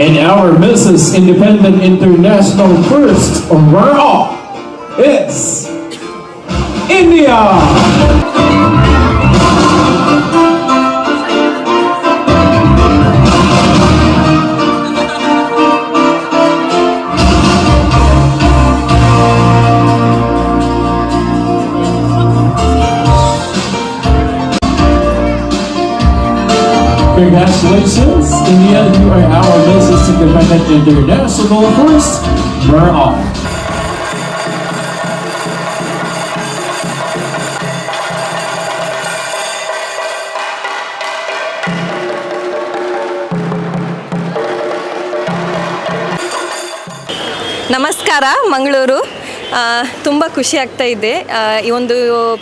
And our Mrs. Independent International first overall is India. Congratulations, India, you are our Mrs. Independent International first overall. ನಮಸ್ಕಾರ ಮಂಗಳೂರು ತುಂಬ ಖುಷಿ ಆಗ್ತಾ ಇದೆ. ಈ ಒಂದು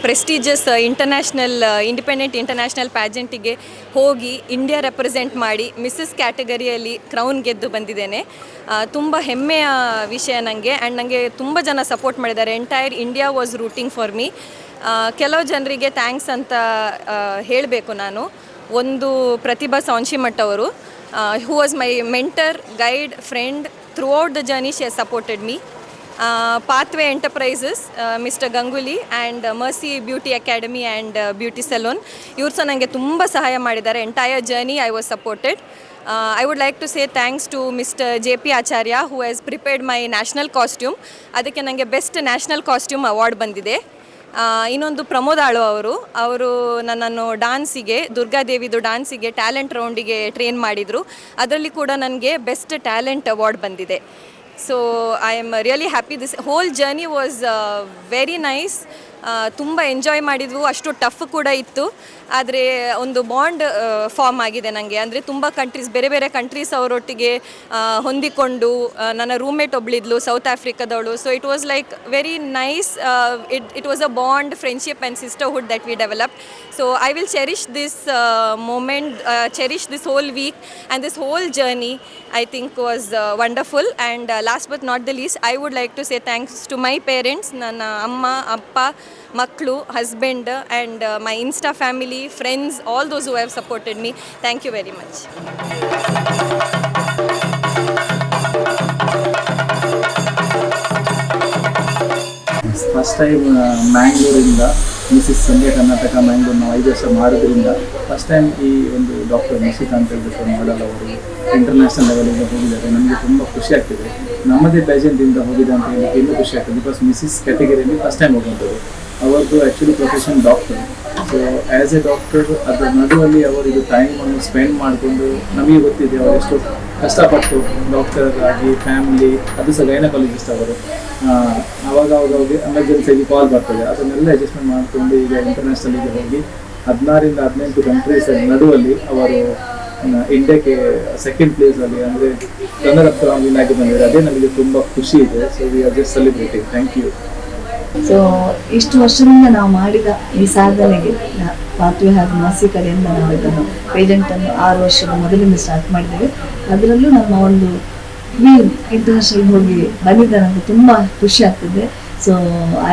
ಪ್ರೆಸ್ಟೀಜಿಯಸ್ ಇಂಟರ್ನ್ಯಾಷನಲ್ ಇಂಡಿಪೆಂಡೆಂಟ್ ಇಂಟರ್ನ್ಯಾಷನಲ್ ಪ್ಯಾಜೆಂಟಿಗೆ ಹೋಗಿ ಇಂಡಿಯಾ ರೆಪ್ರೆಸೆಂಟ್ ಮಾಡಿ ಮಿಸ್ಸಸ್ ಕ್ಯಾಟಗರಿಯಲ್ಲಿ ಕ್ರೌನ್ ಗೆದ್ದು ಬಂದಿದ್ದೇನೆ. ತುಂಬ ಹೆಮ್ಮೆಯ ವಿಷಯ ನನಗೆ ಆ್ಯಂಡ್ ನನಗೆ ತುಂಬ ಜನ ಸಪೋರ್ಟ್ ಮಾಡಿದ್ದಾರೆ. Entire India was rooting for me ಕೆಲವು ಜನರಿಗೆ ಥ್ಯಾಂಕ್ಸ್ ಅಂತ ಹೇಳಬೇಕು ನಾನು. ಒಂದು ಪ್ರತಿಭಾ ಸಾಂಶಿಮಠ್ ಅವರು who was my mentor guide friend throughout the journey she supported me pathway enterprises mister Ganguly and mercy beauty academy and beauty salon ಇವ್ರು ಸಹ ನನಗೆ ತುಂಬ ಸಹಾಯ ಮಾಡಿದ್ದಾರೆ. Entire journey I was supported I would like to say thanks to mister J P Acharya who has prepared my national costume ಅದಕ್ಕೆ ನನಗೆ best national costume award ಬಂದಿದೆ. ಇನ್ನೊಂದು ಪ್ರಮೋದ್ ಆಳು ಅವರು. ಅವರು ನನ್ನನ್ನು ಡಾನ್ಸಿಗೆ ದುರ್ಗಾದೇವಿದು ಡಾನ್ಸಿಗೆ ಟ್ಯಾಲೆಂಟ್ ರೌಂಡಿಗೆ ಟ್ರೈನ್ ಮಾಡಿದರು. ಅದರಲ್ಲಿ ಕೂಡ ನನಗೆ ಬೆಸ್ಟ್ ಟ್ಯಾಲೆಂಟ್ ಅವಾರ್ಡ್ ಬಂದಿದೆ. So I am really happy. This whole journey was uh, very nice. ತುಂಬ ಎಂಜಾಯ್ ಮಾಡಿದ್ವು. ಅಷ್ಟು ಟಫ್ ಕೂಡ ಇತ್ತು. ಆದರೆ ಒಂದು ಬಾಂಡ್ ಫಾರ್ಮ್ ಆಗಿದೆ ನನಗೆ ಅಂದರೆ ತುಂಬ ಕಂಟ್ರೀಸ್ ಬೇರೆ ಬೇರೆ ಕಂಟ್ರೀಸ್ ಅವರೊಟ್ಟಿಗೆ ಹೊಂದಿಕೊಂಡು ನನ್ನ ರೂಮ್ಮೇಟ್ ಒಬ್ಳಿದ್ಲು south ಆಫ್ರಿಕಾದವಳು so it was like very nice it it was a bond friendship and sisterhood that we develop so I will cherish this moment cherish this whole week and this whole journey I think was wonderful and last but not the least I would like to say thanks to my parents ನನ್ನ ಅಮ್ಮ ಅಪ್ಪ ಮಕ್ಕಳು husband and my insta family friends all those who have supported me thank you very much first time ಮ್ಯಾಂಗ್ಳೂರಿಂದ Mrs ಸಂಜೆ ಕರ್ನಾಟಕ ಮ್ಯಾಂಗ್ಳೂರ್ನ ಐದು ಮಾಡೋದ್ರಿಂದ first time ಈ ಒಂದು doctor Nishikant ಹೇಳ್ಬಿಟ್ಟು ಮಾಡಲ್ ಅವರು ಇಂಟರ್ನ್ಯಾಷನಲ್ ಲೆವೆಲಿಂದ ಹೋಗಿದ್ದಾರೆ. ನಮಗೆ ತುಂಬ ಖುಷಿ ಆಗ್ತಿದೆ. ನಮ್ಮದೇ ಪೇಜೆಂಟಿಂದ ಹೋಗಿದೆ ಅಂತ ಹೇಳಿ ಇನ್ನೂ ಖುಷಿ ಆಗ್ತದೆ. ಬಿಕಾಸ್ ಮಿಸಿಸ್ ಕ್ಯಾಟಗರಿಯಲ್ಲಿ ಫಸ್ಟ್ ಟೈಮ್ ಹೋಗುವಂಥದ್ದು. ಅವರದ್ದು actually profession doctor so as a doctor ಅದರ ನಡುವಲ್ಲಿ ಅವರು ಇದು ಟೈಮನ್ನು ಸ್ಪೆಂಡ್ ಮಾಡಿಕೊಂಡು ನಮಗೆ ಗೊತ್ತಿದೆ ಅವರು ಎಷ್ಟು ಕಷ್ಟಪಟ್ಟು ಡಾಕ್ಟರ್ ಆಗಿ ಫ್ಯಾಮಿಲಿ ಅದು ಸಹ ಗೈನಕಾಲಜಿಸ್ಟ್ ಅವರು. ಅವಾಗ ಅವ್ರಿಗೆ ಎಮರ್ಜೆನ್ಸಿಯಾಗಿ ಕಾಲ್ ಬರ್ತದೆ. ಅದನ್ನೆಲ್ಲ ಅಡ್ಜಸ್ಟ್ಮೆಂಟ್ ಮಾಡಿಕೊಂಡು ಈಗ ಇಂಟರ್ನ್ಯಾಷನಲ್ಗೆ ಹೋಗಿ ಹದಿನಾರಿಂದ ಹದಿನೆಂಟು ಕಂಟ್ರೀಸ್ ನಡುವಲ್ಲಿ ಅವರು ಇಂಡಿಯಾಕ್ಕೆ ಸೆಕೆಂಡ್ ಪ್ಲೇಸಲ್ಲಿ ಅಂದರೆ ಅಪ್ ವಿನ್ ಆಗಿ ಬಂದಿದ್ದಾರೆ. ಅದೇ ನಮಗೆ ತುಂಬ ಖುಷಿ ಇದೆ. So we are just celebrating thank you so ಇಷ್ಟು ವರ್ಷದಿಂದ ನಾವು ಮಾಡಿದ ಈ ಸಾಧನೆಗೆ ಪಾತ್ವೆ ಹಾಗೂ ಮಾಸಿ ಕಡೆಯಿಂದ ನಾವು ಇದನ್ನು ಪೇಜೆಂಟನ್ನು ಆರು ವರ್ಷದ ಮೊದಲಿಂದ ಸ್ಟಾರ್ಟ್ ಮಾಡಿದ್ದೇವೆ. ಅದರಲ್ಲೂ ನಮ್ಮ ಒಂದು ಕ್ವೀನ್ ಇಂಟರ್ನ್ಯಾಷನಲ್ ಹೋಗಿ ಬಂದಿದ್ದ ನಮಗೆ ತುಂಬ ಖುಷಿ ಆಗ್ತದೆ. So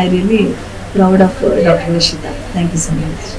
I really proud of doctor Nishita thank you so much